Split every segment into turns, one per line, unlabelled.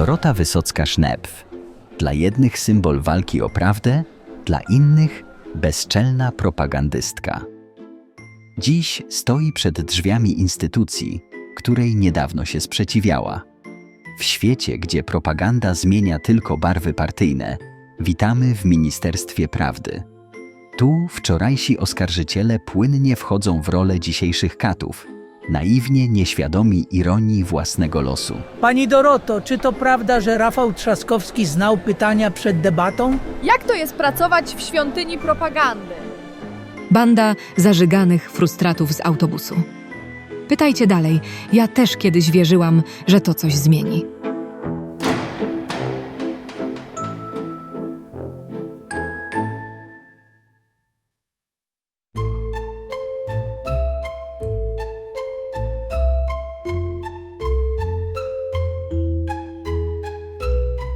Dorota Wysocka-Sznepf. Dla jednych symbol walki o prawdę, dla innych bezczelna propagandystka. Dziś stoi przed drzwiami instytucji, której niedawno się sprzeciwiała. W świecie, gdzie propaganda zmienia tylko barwy partyjne, witamy w Ministerstwie Prawdy. Tu wczorajsi oskarżyciele płynnie wchodzą w rolę dzisiejszych katów, naiwnie nieświadomi ironii własnego losu.
Pani Doroto, czy to prawda, że Rafał Trzaskowski znał pytania przed debatą?
Jak to jest pracować w świątyni propagandy?
Banda zażyganych frustratów z autobusu. Pytajcie dalej. Ja też kiedyś wierzyłam, że to coś zmieni.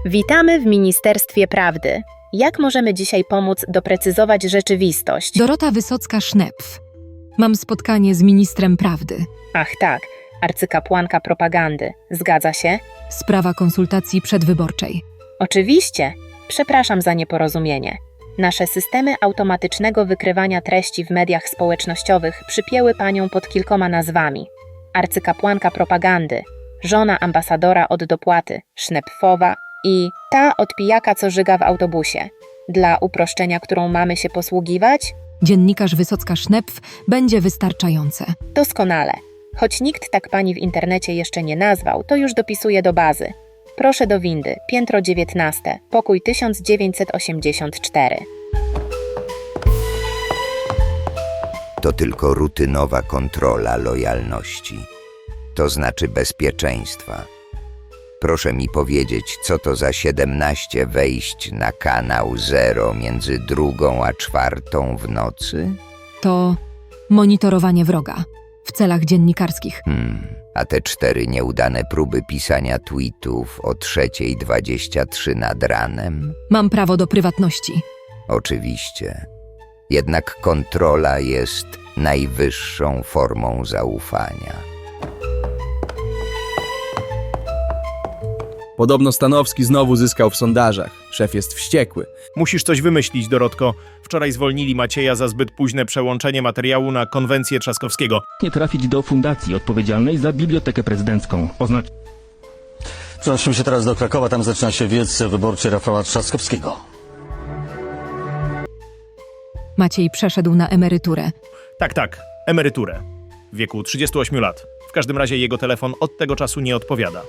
Witamy w Ministerstwie Prawdy. Jak możemy dzisiaj pomóc doprecyzować rzeczywistość?
Dorota Wysocka-Sznepf. Mam spotkanie z ministrem prawdy.
Ach tak, arcykapłanka propagandy. Zgadza się?
Sprawa konsultacji przedwyborczej.
Oczywiście. Przepraszam za nieporozumienie. Nasze systemy automatycznego wykrywania treści w mediach społecznościowych przypięły panią pod kilkoma nazwami. Arcykapłanka propagandy, żona ambasadora od dopłaty, Sznepfowa i ta od pijaka, co żyga w autobusie. Dla uproszczenia, którą mamy się posługiwać?
Dziennikarz Wysocka-Sznepf będzie wystarczające.
Doskonale. Choć nikt tak pani w internecie jeszcze nie nazwał, to już dopisuję do bazy. Proszę do windy, piętro 19, pokój 1984.
to tylko rutynowa kontrola lojalności, to znaczy bezpieczeństwa. Proszę mi powiedzieć, co to za 17 wejść na kanał Zero między drugą a czwartą w nocy?
To monitorowanie wroga w celach dziennikarskich.
Hmm, a te cztery nieudane próby pisania tweetów o 3.23 nad ranem?
Mam prawo do prywatności.
Oczywiście. Jednak kontrola jest najwyższą formą zaufania.
Podobno Stanowski znowu zyskał w sondażach. Szef jest wściekły.
Musisz coś wymyślić, Dorotko. Wczoraj zwolnili Macieja za zbyt późne przełączenie materiału na konwencję Trzaskowskiego.
nie trafić do fundacji odpowiedzialnej za Bibliotekę Prezydencką. Oznacz...
Przenosimy się teraz do Krakowa, tam zaczyna się wiec wyborczy Rafała Trzaskowskiego.
Maciej przeszedł na emeryturę.
Tak, tak, emeryturę. W wieku 38 lat. W każdym razie jego telefon od tego czasu nie odpowiada.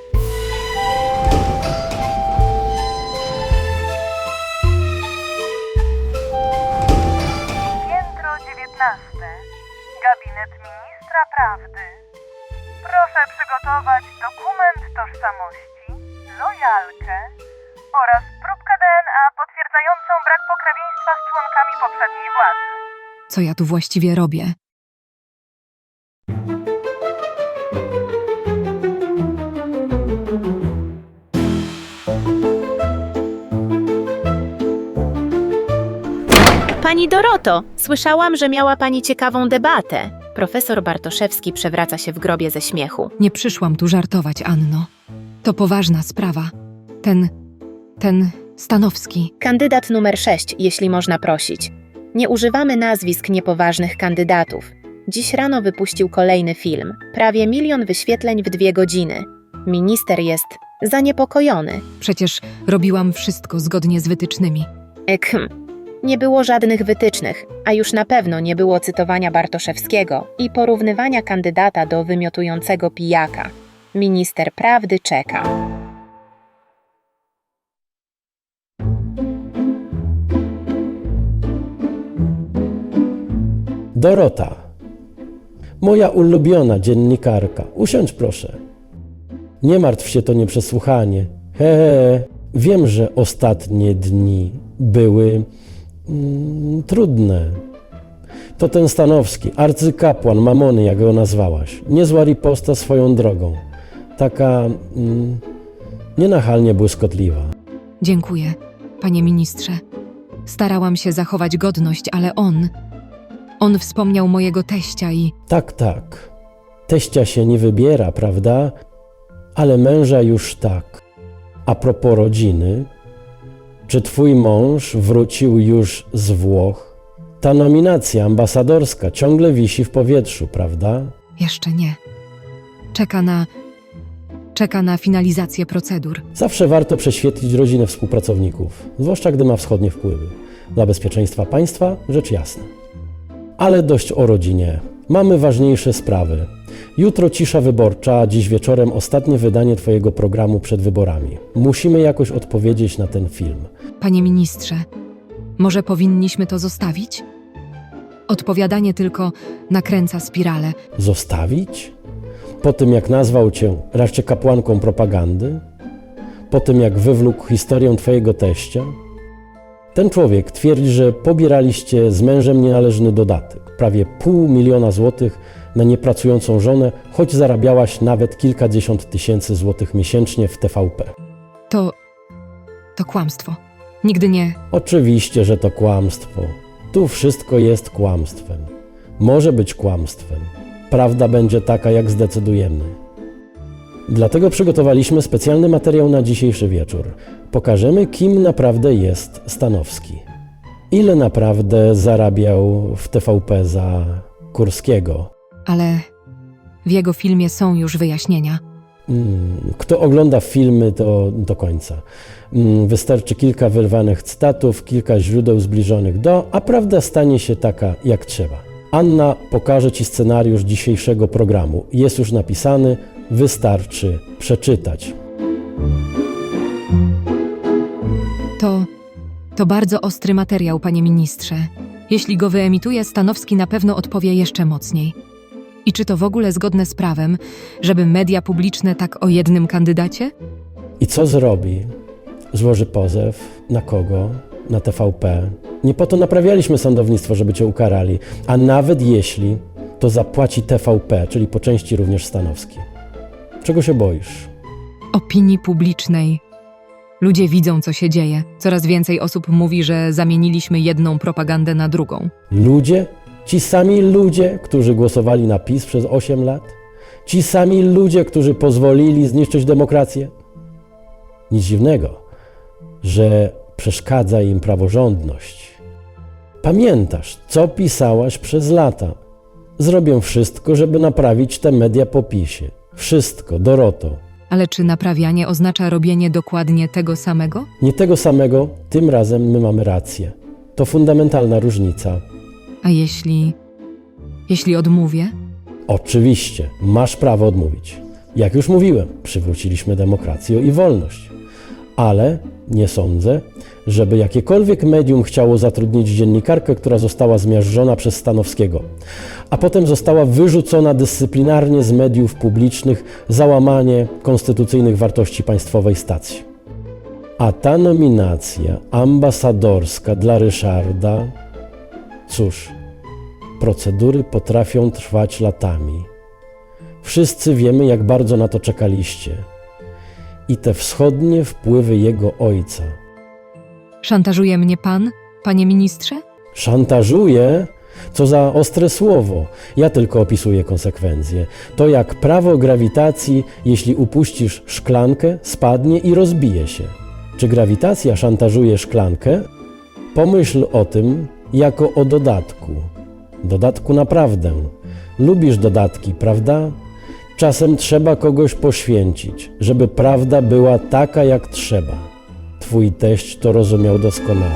Pokrewieństwa z członkami poprzedniej władzy.
Co ja tu właściwie robię?
Pani Doroto, słyszałam, że miała pani ciekawą debatę. Profesor Bartoszewski przewraca się w grobie ze śmiechu.
Nie przyszłam tu żartować, Anno. To poważna sprawa. Ten. ten Stanowski.
Kandydat numer 6, jeśli można prosić. Nie używamy nazwisk niepoważnych kandydatów. Dziś rano wypuścił kolejny film. Prawie milion wyświetleń w dwie godziny. Minister jest zaniepokojony.
Przecież robiłam wszystko zgodnie z wytycznymi.
Ekhm. Nie było żadnych wytycznych, a już na pewno nie było cytowania Bartoszewskiego i porównywania kandydata do wymiotującego pijaka. Minister prawdy czeka.
Dorota, moja ulubiona dziennikarka, usiądź proszę. Nie martw się, to nie przesłuchanie. He, he, wiem, że ostatnie dni były mm, trudne. To ten Stanowski, arcykapłan Mamony, jak go nazwałaś. Niezła riposta swoją drogą. Taka mm, nienachalnie błyskotliwa.
Dziękuję, panie ministrze. Starałam się zachować godność, ale on. On wspomniał mojego teścia i
Tak, tak. Teścia się nie wybiera, prawda? Ale męża już tak. A propos rodziny, czy twój mąż wrócił już z Włoch? Ta nominacja ambasadorska ciągle wisi w powietrzu, prawda?
Jeszcze nie. Czeka na. czeka na finalizację procedur.
Zawsze warto prześwietlić rodzinę współpracowników, zwłaszcza gdy ma wschodnie wpływy. Dla bezpieczeństwa państwa rzecz jasna. Ale dość o rodzinie. Mamy ważniejsze sprawy. Jutro cisza wyborcza, dziś wieczorem ostatnie wydanie Twojego programu przed wyborami. Musimy jakoś odpowiedzieć na ten film.
Panie ministrze, może powinniśmy to zostawić? Odpowiadanie tylko nakręca spiralę.
Zostawić? Po tym jak nazwał Cię raczej kapłanką propagandy? Po tym jak wywlókł historię Twojego teścia? Ten człowiek twierdzi, że pobieraliście z mężem nienależny dodatek, prawie pół miliona złotych na niepracującą żonę, choć zarabiałaś nawet kilkadziesiąt tysięcy złotych miesięcznie w TVP.
To. to kłamstwo. Nigdy nie.
Oczywiście, że to kłamstwo. Tu wszystko jest kłamstwem. Może być kłamstwem. Prawda będzie taka, jak zdecydujemy. Dlatego przygotowaliśmy specjalny materiał na dzisiejszy wieczór. Pokażemy, kim naprawdę jest Stanowski. Ile naprawdę zarabiał w TVP za Kurskiego.
Ale w jego filmie są już wyjaśnienia.
Mm, Kto ogląda filmy, to do końca. Mm, Wystarczy kilka wyrwanych cytatów, kilka źródeł zbliżonych do, a prawda stanie się taka, jak trzeba. Anna pokaże Ci scenariusz dzisiejszego programu. Jest już napisany, wystarczy przeczytać.
To. to bardzo ostry materiał, panie ministrze. Jeśli go wyemituje, Stanowski na pewno odpowie jeszcze mocniej. I czy to w ogóle zgodne z prawem, żeby media publiczne tak o jednym kandydacie?
I co zrobi? Złoży pozew. Na kogo? Na TVP. Nie po to naprawialiśmy sądownictwo, żeby cię ukarali. A nawet jeśli, to zapłaci TVP, czyli po części również Stanowski. Czego się boisz?
Opinii publicznej. Ludzie widzą, co się dzieje. Coraz więcej osób mówi, że zamieniliśmy jedną propagandę na drugą.
Ludzie? Ci sami ludzie, którzy głosowali na PiS przez 8 lat? Ci sami ludzie, którzy pozwolili zniszczyć demokrację? Nic dziwnego, że przeszkadza im praworządność. Pamiętasz, co pisałaś przez lata. Zrobię wszystko, żeby naprawić te media po PiSie. Wszystko, Doroto.
Ale czy naprawianie oznacza robienie dokładnie tego samego?
Nie tego samego, tym razem my mamy rację. To fundamentalna różnica.
A jeśli. jeśli odmówię?
Oczywiście, masz prawo odmówić. Jak już mówiłem, przywróciliśmy demokrację i wolność. Ale nie sądzę, żeby jakiekolwiek medium chciało zatrudnić dziennikarkę, która została zmiażdżona przez Stanowskiego, a potem została wyrzucona dyscyplinarnie z mediów publicznych za łamanie konstytucyjnych wartości państwowej stacji. A ta nominacja ambasadorska dla Ryszarda, cóż, procedury potrafią trwać latami. Wszyscy wiemy, jak bardzo na to czekaliście. I te wschodnie wpływy jego ojca.
Szantażuje mnie pan, panie ministrze?
Szantażuje? Co za ostre słowo. Ja tylko opisuję konsekwencje. To jak prawo grawitacji, jeśli upuścisz szklankę, spadnie i rozbije się. Czy grawitacja szantażuje szklankę? Pomyśl o tym jako o dodatku. Dodatku naprawdę. Lubisz dodatki, prawda? Czasem trzeba kogoś poświęcić, żeby prawda była taka, jak trzeba. Twój teść to rozumiał doskonale.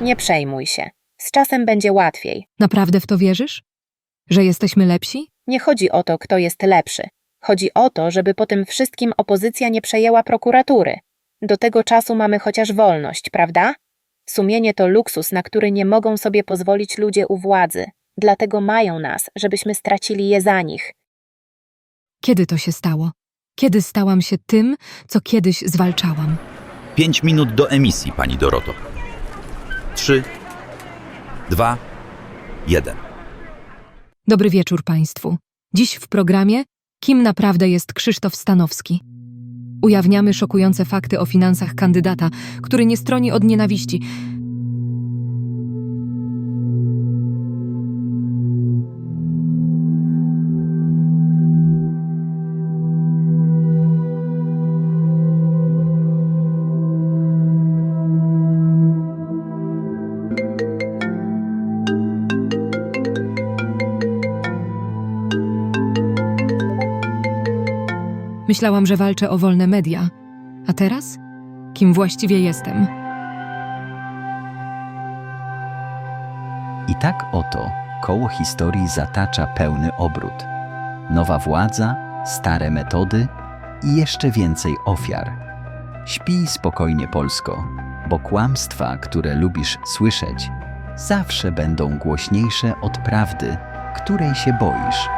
Nie przejmuj się. Z czasem będzie łatwiej.
Naprawdę w to wierzysz? Że jesteśmy lepsi?
Nie chodzi o to, kto jest lepszy. Chodzi o to, żeby po tym wszystkim opozycja nie przejęła prokuratury. Do tego czasu mamy chociaż wolność, prawda? Sumienie to luksus, na który nie mogą sobie pozwolić ludzie u władzy. Dlatego mają nas, żebyśmy stracili je za nich.
Kiedy to się stało? Kiedy stałam się tym, co kiedyś zwalczałam?
Pięć minut do emisji, pani Doroto. Trzy, dwa, jeden.
Dobry wieczór Państwu. Dziś w programie Kim naprawdę jest Krzysztof Stanowski? Ujawniamy szokujące fakty o finansach kandydata, który nie stroni od nienawiści. Myślałam, że walczę o wolne media. A teraz? Kim właściwie jestem?
I tak oto koło historii zatacza pełny obrót. Nowa władza, stare metody i jeszcze więcej ofiar. Śpij spokojnie, Polsko, bo kłamstwa, które lubisz słyszeć, zawsze będą głośniejsze od prawdy, której się boisz.